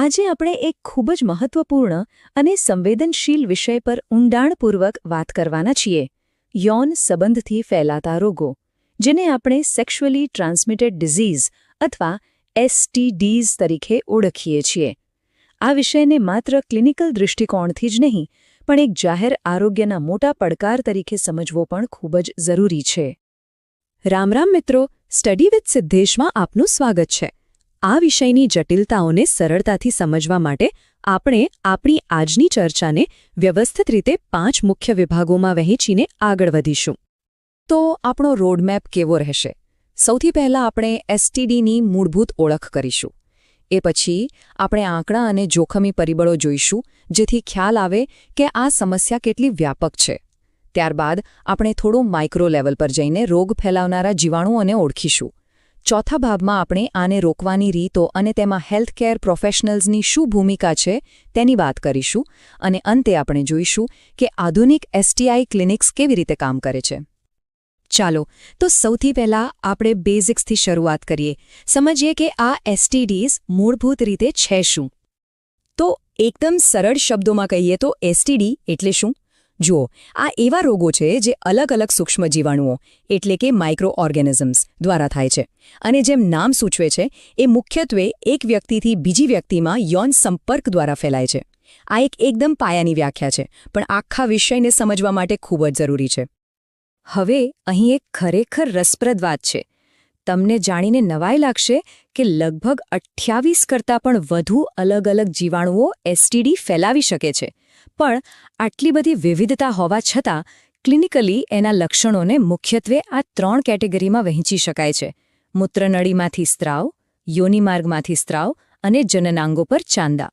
આજે આપણે એક ખૂબ જ મહત્વપૂર્ણ અને સંવેદનશીલ વિષય પર ઊંડાણપૂર્વક વાત કરવાના છીએ, યૌન સંબંધથી ફેલાતા રોગો, જેને આપણે સેક્સ્યુઅલી ટ્રાન્સમિટેડ ડિઝીઝ અથવા એસટીડીઝ તરીકે ઓળખીએ છીએ. આ વિષયને માત્ર ક્લિનિકલ દૃષ્ટિકોણથી જ નહીં, પણ એક જાહેર આરોગ્યના મોટા પડકાર તરીકે સમજવો પણ ખૂબ જ જરૂરી છે. રામ રામ મિત્રો, સ્ટડી વિથ સિદ્ધેશમાં આપનું સ્વાગત છે. આ વિષયની જટિલતાઓને સરળતાથી સમજવા માટે આપણે આપણી આજની ચર્ચાને વ્યવસ્થિત રીતે પાંચ મુખ્ય વિભાગોમાં વહેંચીને આગળ વધીશું. તો આપણો રોડમેપ કેવો રહેશે? સૌથી પહેલાં આપણે એસટીડીની મૂળભૂત ઓળખ કરીશું. એ પછી આપણે આંકડા અને જોખમી પરિબળો જોઈશું, જેથી ખ્યાલ આવે કે આ સમસ્યા કેટલી વ્યાપક છે. ત્યારબાદ આપણે થોડું માઇક્રો લેવલ પર જઈને રોગ ફેલાવનારા જીવાણુઓને ઓળખીશું. ચોથા ભાગમાં આપણે આને રોકવાની રીતો અને તેમાં હેલ્થકેર પ્રોફેશનલ્સની શું ભૂમિકા છે તેની વાત કરીશું અને અંતે આપણે જોઈશું કે આધુનિક એસટીઆઈ ક્લિનિક્સ કેવી રીતે કામ કરે છે. ચાલો, તો સૌથી પહેલા આપણે બેઝિક્સથી શરૂઆત કરીએ. સમજીએ કે આ એસટીડીઝ મૂળભૂત રીતે છે શું? તો એકદમ સરળ શબ્દોમાં કહીએ તો એસટીડી એટલે શું? જુઓ, આ એવા રોગો છે જે અલગ અલગ સૂક્ષ્મ જીવાણુઓ એટલે કે માઇક્રો ઓર્ગેનિઝમ્સ દ્વારા થાય છે. અને જેમ નામ સૂચવે છે, એ મુખ્યત્વે એક વ્યક્તિથી બીજી વ્યક્તિમાં યૌન સંપર્ક દ્વારા ફેલાય છે. આ એક એકદમ પાયાની વ્યાખ્યા છે, પણ આખા વિષયને સમજવા માટે ખૂબ જ જરૂરી છે. હવે અહીં એક ખરેખર રસપ્રદ વાત છે. તમને જાણીને નવાઈ લાગશે કે લગભગ અઠ્યાવીસ કરતાં પણ વધુ અલગ અલગ જીવાણુઓ એસટીડી ફેલાવી શકે છે. પણ આટલી બધી વિવિધતા હોવા છતાં ક્લિનિકલી એના લક્ષણોને મુખ્યત્વે આ ત્રણ કેટેગરીમાં વહેંચી શકાય છે. મૂત્રનળીમાંથી સ્ત્રાવ યોનિમાર્ગમાંથી સ્ત્રાવ અને જનનાંગો પર ચાંદા.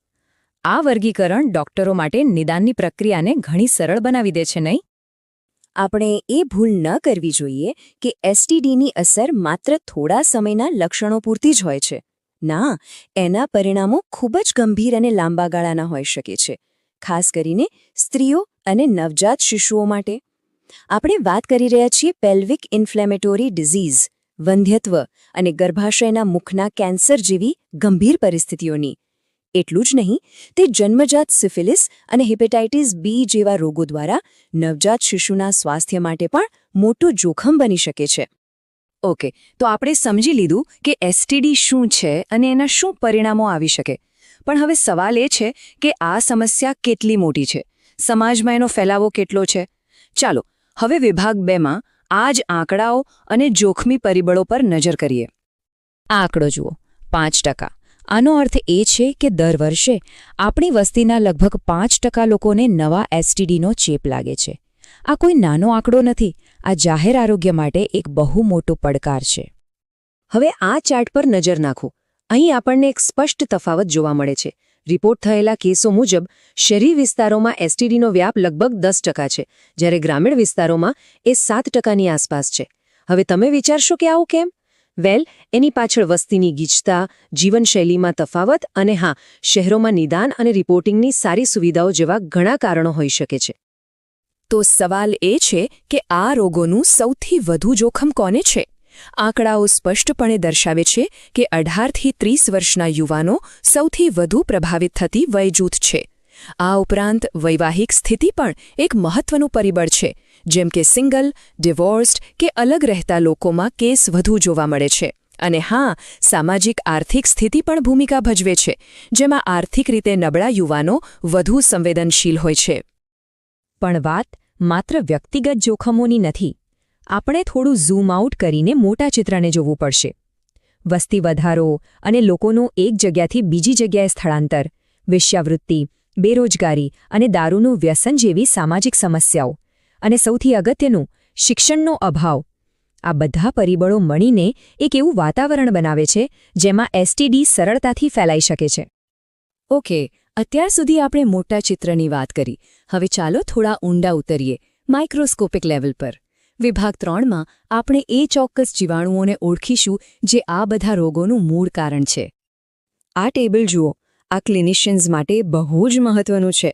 આ વર્ગીકરણ ડોક્ટરો માટે નિદાનની પ્રક્રિયાને ઘણી સરળ બનાવી દે છે નહીં? આપણે એ ભૂલ ન કરવી જોઈએ કે એસટીડીની અસર માત્ર થોડા સમયના લક્ષણો પૂરતી જ હોય છે. ના, એના પરિણામો ખૂબ જ ગંભીર અને લાંબા ગાળાના હોઈ શકે છે. ખાસ કરીને સ્ત્રીઓ અને નવજાત શિશુઓ માટે. આપણે વાત કરી રહ્યા છીએ પેલ્વિક ઇન્ફ્લેમેટોરી ડિઝીઝ વંધ્યત્વ અને ગર્ભાશયના મુખના કેન્સર જેવી ગંભીર પરિસ્થિતિઓની. એટલું જ નહીં, તે જન્મજાત સિફિલિસ અને હિપેટાઇટિસ બી જેવા રોગો દ્વારા નવજાત શિશુના સ્વાસ્થ્ય માટે પણ મોટું જોખમ બની શકે છે. ઓકે, તો આપણે સમજી લીધું કે એસટીડી શું છે અને એના શું પરિણામો આવી શકે. પણ હવે સવાલ એ છે કે આ સમસ્યા કેટલી મોટી છે? સમાજમાં એનો ફેલાવો કેટલો છે? ચાલો, હવે વિભાગ બેમાં આ જ આંકડાઓ અને જોખમી પરિબળો પર નજર કરીએ. આ આંકડો જુઓ, પાંચ ટકા. આનો અર્થ એ છે કે દર વર્ષે આપણી વસ્તીના લગભગ પાંચ ટકા લોકોને નવા એસટીડીનો ચેપ લાગે છે. આ કોઈ નાનો આંકડો નથી, આ જાહેર આરોગ્ય માટે એક બહુ મોટો પડકાર છે. હવે આ ચાર્ટ પર નજર નાખો. અહીં આપણને એક સ્પષ્ટ તફાવત જોવા મળે છે. રિપોર્ટ થયેલા કેસો મુજબ, શહેરી વિસ્તારોમાં એસટીડીનો વ્યાપ લગભગ દસ ટકા છે, જ્યારે ગ્રામીણ વિસ્તારોમાં એ સાત ટકાની આસપાસ છે. હવે તમે વિચારશો કે આવું કેમ? વેલ, એની પાછળ વસ્તીની ગીચતા, જીવનશૈલીમાં તફાવત અને હા, શહેરોમાં નિદાન અને રિપોર્ટિંગની સારી સુવિધાઓ જેવા ઘણા કારણો હોઈ શકે છે. તો સવાલ એ છે કે આ રોગોનું સૌથી વધુ જોખમ કોને છે? આંકડાઓ સ્પષ્ટપણે દર્શાવે છે કે અઢારથી ત્રીસ વર્ષના યુવાનો સૌથી વધુ પ્રભાવિત થતી વયજૂથ છે. આ ઉપરાંત વૈવાહિક સ્થિતિ પણ એક મહત્વનું પરિબળ છે, જેમ કે સિંગલ, ડિવોર્સ્ડ કે અલગ રહેતા લોકોમાં કેસ વધુ જોવા મળે છે. અને હા, સામાજિક આર્થિક સ્થિતિ પણ ભૂમિકા ભજવે છે, જેમાં આર્થિક રીતે નબળા યુવાનો વધુ સંવેદનશીલ હોય છે. પણ વાત માત્ર વ્યક્તિગત જોખમોની નથી. આપણે થોડું ઝૂમ આઉટ કરીને મોટા ચિત્રને જોવું પડશે. વસ્તી વધારો અને લોકોનું એક જગ્યાથી બીજી જગ્યાએ સ્થળાંતર વેશ્યાવૃત્તિ બેરોજગારી અને દારૂનું વ્યસન જેવી સામાજિક સમસ્યાઓ. અને સૌથી અગત્યનું, શિક્ષણનો અભાવ. આ બધા પરિબળો મળીને એક એવું વાતાવરણ બનાવે છે, જેમાં એસટીડી સરળતાથી ફેલાઈ શકે છે. ઓકે, અત્યાર સુધી આપણે મોટા ચિત્રની વાત કરી. હવે ચાલો થોડા ઊંડા ઉતરીએ, માઇક્રોસ્કોપિક લેવલ પર. વિભાગ ત્રણમાં આપણે એ ચોક્કસ જીવાણુઓને ઓળખીશું જે આ બધા રોગોનું મૂળ કારણ છે. આ ટેબલ જુઓ, આ ક્લિનિશિયન્સ માટે બહુ જ મહત્વનું છે.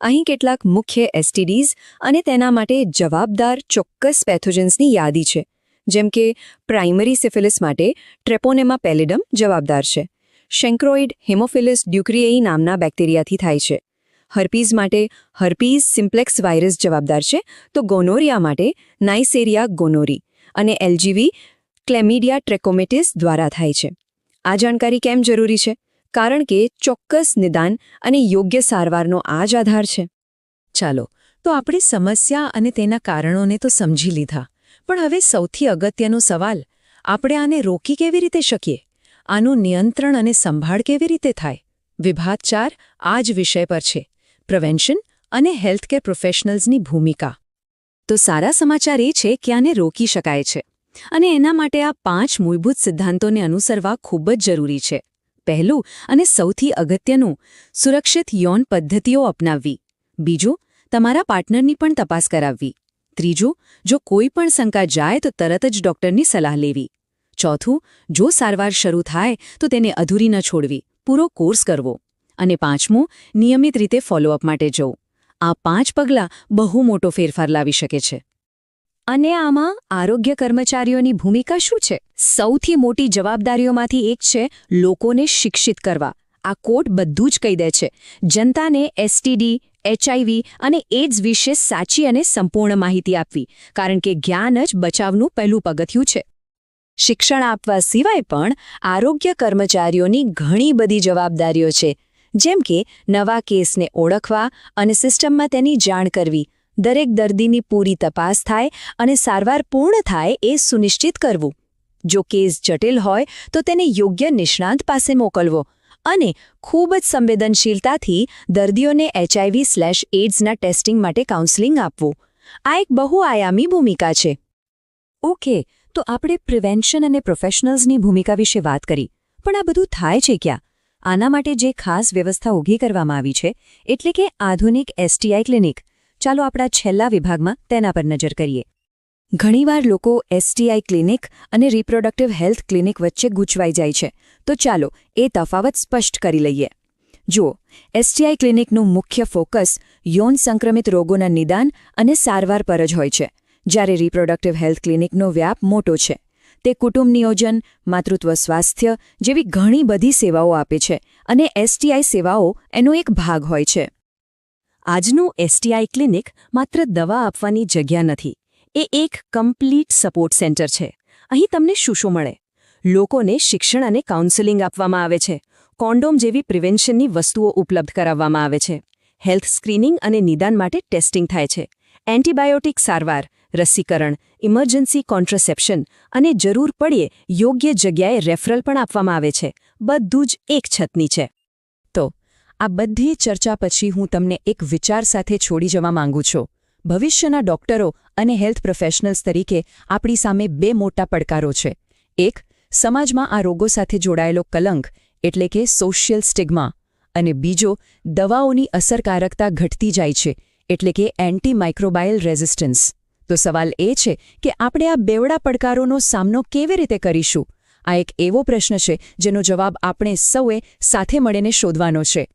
અહીં કેટલાક મુખ્ય એસટીડીઝ અને તેના માટે જવાબદાર ચોક્કસ પેથોજન્સની યાદી છે, જેમ કે પ્રાઇમરી સિફિલિસ માટે ટ્રેપોનેમા પેલિડમ જવાબદાર છે. શેન્ક્રોઇડ હેમોફિલિસ ડ્યુક્રિએઈ નામના બેક્ટેરિયાથી થાય છે. હર્પીઝ માટે હર્પીઝ સિમ્પ્લેક્સ વાયરસ જવાબદાર છે. તો ગોનોરિયા માટે નાઇસેરિયા ગોનોરી અને એલજીવી ક્લેમિડિયા ટ્રેકોમેટિસ દ્વારા થાય છે. આ જાણકારી કેમ જરૂરી છે? કારણ કે ચોક્કસ નિદાન અને યોગ્ય સારવારનો આ જ આધાર છે. ચાલો, તો આપણે સમસ્યા અને તેના કારણોને તો સમજી લીધા. પણ હવે સૌથી અગત્યનો સવાલ, આપણે આને રોકી કેવી રીતે શકીએ? આનું નિયંત્રણ અને સંભાળ કેવી રીતે થાય? વિભાગ ચાર આ જ વિષય પર છે. પ્રિવેન્શન અને હેલ્થકેર પ્રોફેશનલ્સની ભૂમિકા. તો સારા સમાચાર એ છે કે આને રોકી શકાય છે. અને એના માટે આ પાંચ મૂળભૂત સિદ્ધાંતોને અનુસરવા ખૂબ જ જરૂરી છે. પહેલું અને સૌથી અગત્યનું, સુરક્ષિત યૌન પદ્ધતિઓ અપનાવવી. બીજું, તમારા પાર્ટનરની પણ તપાસ કરાવવી. ત્રીજું, જો કોઈ પણ શંકા જાય તો તરત જ ડોક્ટરની સલાહ લેવી. ચોથું, જો સારવાર શરૂ થાય તો તેને અધૂરી ન છોડવી. પૂરો કોર્સ કરવો. અને પાંચમું, નિયમિત રીતે ફોલોઅપ માટે જવું. આ પાંચ પગલાં બહુ મોટો ફેરફાર લાવી શકે છે. અને આમાં આરોગ્ય કર્મચારીઓની ભૂમિકા શું છે? સૌથી મોટી જવાબદારીઓમાંથી એક છે લોકોને શિક્ષિત કરવા. આ કોર્ટ બધું જ કહી દે છે. જનતાને એસટીડી એચઆઈવી અને એડ્સ વિશે સાચી અને સંપૂર્ણ માહિતી આપવી, કારણ કે જ્ઞાન જ બચાવનું પહેલું પગથિયું છે. શિક્ષણ આપવા સિવાય પણ આરોગ્ય કર્મચારીઓની ઘણી બધી જવાબદારીઓ છે. જેમ કે, નવા કેસને ઓળખવા અને સિસ્ટમમાં તેની જાણ કરવી. દરેક દર્દીની પૂરી તપાસ થાય અને સારવાર પૂર્ણ થાય એ સુનિશ્ચિત કરવું. જો કેસ જટિલ હોય, તો તેને યોગ્ય નિષ્ણાંત પાસે મોકલવો અને ખૂબ જ સંવેદનશીલતાથી દર્દીઓને એચઆઈવી સ્લેશ એડ્સના ટેસ્ટિંગ માટે કાઉન્સેલિંગ આપવું. આ એક બહુઆયામી ભૂમિકા છે. ઓકે, તો આપણે પ્રિવેન્શન અને પ્રોફેશનલ્સની ભૂમિકા વિશે વાત કરી. પણ આ બધું થાય છે ક્યાં? આના માટે જે ખાસ વ્યવસ્થા ઊભી કરવામાં આવી છે, એટલે કે આધુનિક એસટીઆઈ ક્લિનિક. ચાલો આપણા છેલ્લા વિભાગમાં તેના પર નજર કરીએ. ઘણીવાર લોકો એસટીઆઈ ક્લિનિક અને રિપ્રોડક્ટિવ હેલ્થ ક્લિનિક વચ્ચે ગૂંચવાઈ જાય છે. તો ચાલો એ તફાવત સ્પષ્ટ કરી લઈએ. જુઓ એસટીઆઈ ક્લિનિકનું મુખ્ય ફોકસ યૌન સંક્રમિત રોગોના નિદાન અને સારવાર પર જ હોય છે, જ્યારે રિપ્રોડક્ટિવ હેલ્થ ક્લિનિકનો વ્યાપ મોટો છે. તે કુટુંબ નિયોજન, માતૃત્વ સ્વાસ્થ્ય જેવી ઘણી બધી સેવાઓ આપે છે અને એસટીઆઈ સેવાઓ એનો એક ભાગ હોય છે. આજનું એસટીઆઈ ક્લિનિક માત્ર દવા આપવાની જગ્યા નથી, એ એક કમ્પ્લીટ સપોર્ટ સેન્ટર છે. અહીં તમને શું શું મળે. લોકોને શિક્ષણ અને કાઉન્સેલિંગ આપવામાં આવે છે, કોન્ડોમ જેવી પ્રિવેન્શનની વસ્તુઓ ઉપલબ્ધ કરાવવામાં આવે છે. હેલ્થ સ્ક્રીનિંગ અને નિદાન માટે ટેસ્ટિંગ થાય છે. એન્ટીબાયોટિક સારવાર રસીકરણ, ઇમરજન્સી કોન્ટ્રસેપ્શન અને જરૂર પડે યોગ્ય જગ્યાએ રેફરલ પણ આપવામાં આવે છે. બધું જ એક છતની છે. તો, આ બધી ચર્ચા પછી હું તમને એક વિચાર સાથે છોડી જવા માંગુ છું. ભવિષ્યના ડોક્ટરો અને હેલ્થ પ્રોફેશનલ્સ તરીકે આપણી સામે બે મોટા પડકારો છે. એક, સમાજમાં આ રોગો સાથે જોડાયેલો કલંક એટલે કે સોશિયલ સ્ટિગ્મા અને બીજો, દવાઓની અસરકારકતા ઘટતી જાય છે એટલે કે એન્ટી માઇક્રોબાયલ રેઝિસ્ટન્સ તો સવાલ એ છે કે આપણે આ બેવડા પડકારોનો સામનો કેવી રીતે કરીશું? આ એક એવો પ્રશ્ન છે જેનો જવાબ આપણે સૌએ સાથે મળીને શોધવાનો છે.